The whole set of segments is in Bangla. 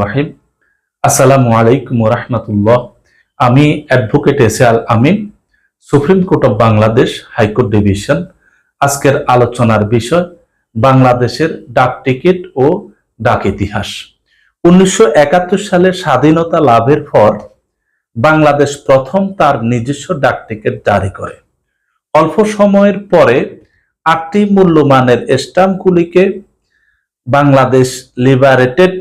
রহিম। আসসালামু আমি আমিন, supreme court of Bangladesh high court division. আজকের আলোচনার বিষয়, বাংলাদেশের ডাক টিকিট ও ডাক ইতিহাস। উনিশশো একাত্তর সালে স্বাধীনতা লাভের পর বাংলাদেশ প্রথম তার নিজস্ব ডাক টিকিট জারি করে। অল্প সময়ের পরে আটটি মূল্যমানের স্ট্যাম্পগুলিকে বাংলাদেশ লিবারেটেড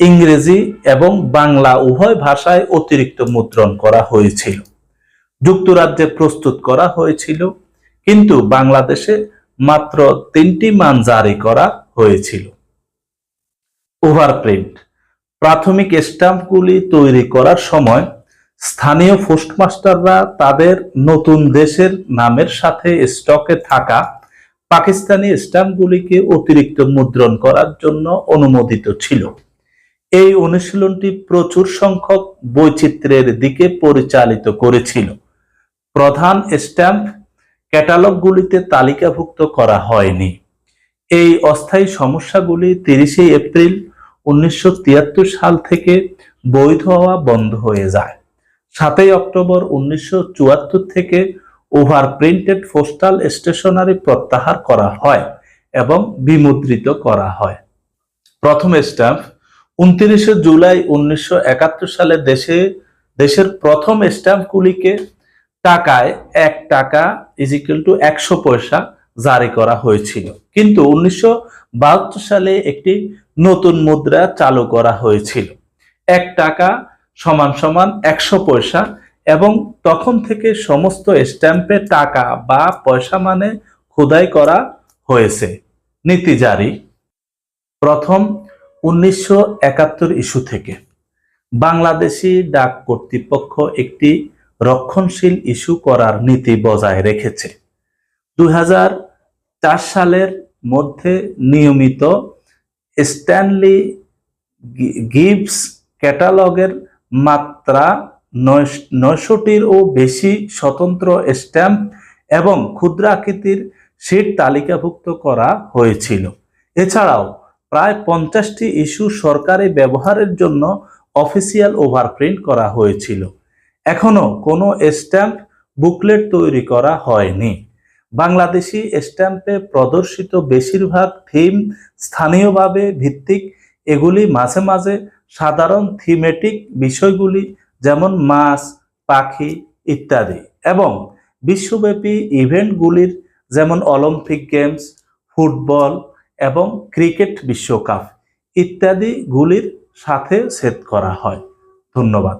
ইংরেজি এবং বাংলা উভয় ভাষায় অতিরিক্ত মুদ্রণ করা হয়েছিল। যুক্তরাজ্যে প্রস্তুত করা হয়েছিল, কিন্তু বাংলাদেশে মাত্র তিনটি মান জারি করা হয়েছিল। ওভারপ্রিন্ট। প্রাথমিক স্ট্যাম্পগুলি তৈরি করার সময় স্থানীয় পোস্টমাস্টাররা তাদের নতুন দেশের নামের সাথে স্টকে থাকা পাকিস্তানি স্ট্যাম্পগুলিকে অতিরিক্ত মুদ্রণ করার জন্য অনুমোদিত ছিল। এই অনুশীলনটি প্রচুর সংখ্যক বৈচিত্র্যের দিকে পরিচালিত করেছিল। প্রধান স্ট্যাম্প ক্যাটালগগুলিতে তালিকাভুক্ত করা হয়নি। এই অস্থায়ী সমস্যাগুলি তিরিশে এপ্রিল উনিশশো তিয়াত্তর সাল থেকে বৈধ হওয়া বন্ধ হয়ে যায়। সাতই অক্টোবর উনিশশো চুয়াত্তর থেকে ওভার প্রিন্টেড পোস্টাল স্টেশনারি প্রত্যাহার করা হয় এবং বিমুদ্রিত করা হয়। প্রথম স্ট্যাম্প উনত্রিশে জুলাই উনিশশো একাত্তর সালে দেশে, দেশের প্রথম স্ট্যাম্পগুলিকে টাকায় এক টাকা ইজিক্যাল টু একশো পয়সা জারি করা হয়েছিল। কিন্তু উনিশশো বাহাত্তর সালে একটি নতুন মুদ্রা চালু করা হয়েছিল। এক টাকা সমান সমান একশো পয়সা এবং তখন থেকে সমস্ত স্ট্যাম্পে টাকা বা পয়সা মানে খোদাই করা হয়েছে। নীতি জারি। প্রথম, উনিশশো একাত্তর ইস্যু থেকে। বাংলাদেশি ডাক কর্তৃপক্ষ একটি রক্ষণশীল ইস্যু করার নীতি বজায় রেখেছে। দু হাজার চার সালের মধ্যে নিয়মিত স্ট্যানলি গিভস ক্যাটালগের মাত্রা নয়শোটির ও বেশি স্বতন্ত্র স্ট্যাম্প এবং ক্ষুদ্র আকৃতির সিট তালিকাভুক্ত করা হয়েছিল। এছাড়াও, প্রায় পঞ্চাশটি ইস্যু সরকারি ব্যবহারের জন্য অফিসিয়াল ওভারপ্রিন্ট করা হয়েছিল। এখনও কোনো স্ট্যাম্প বুকলেট তৈরি করা হয়নি। বাংলাদেশি স্ট্যাম্পে প্রদর্শিত বেশিরভাগ থিম স্থানীয়ভাবে ভিত্তিক। এগুলি মাঝে মাঝে সাধারণ থিমেটিক বিষয়গুলি যেমন মাছ, পাখি ইত্যাদি। এবং বিশ্বব্যাপী ইভেন্টগুলির যেমন অলিম্পিক গেমস, ফুটবল এবং ক্রিকেট বিশ্বকাপ ইত্যাদিগুলির সাথে সেট করা হয়। ধন্যবাদ।